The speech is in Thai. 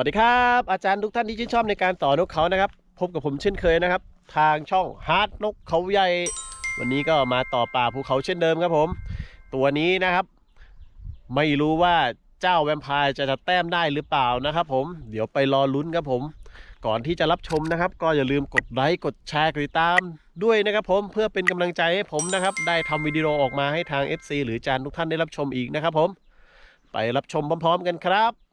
วัสดีครับ อาจารย์ทุกท่านที่ชื่นชอบในการต่อนกเขานะครับ พบกับผมเช่นเคยนะครับ ทางช่องฮาร์ดนกเขาใหญ่ วันนี้ก็มาต่อป่าภูเขาเช่นเดิมครับผม ตัวนี้นะครับ ไม่รู้ว่าเจ้าแวมไพร์จะจะแต้มได้หรือเปล่านะครับผมเดี๋ยวไปรอลุ้นครับผม ก่อนที่จะรับชมนะครับ ก็อย่าลืมกดไลค์กดแชร์กดติดตามด้วยนะครับผมเพื่อเป็นกำลังใจให้ผมนะครับ ได้ทำวิดีโอออกมาให้ทาง FC หรืออาจารย์ทุกท่านได้รับชมอีกนะครับผม ไปรับชมพร้อม ๆ กันครับ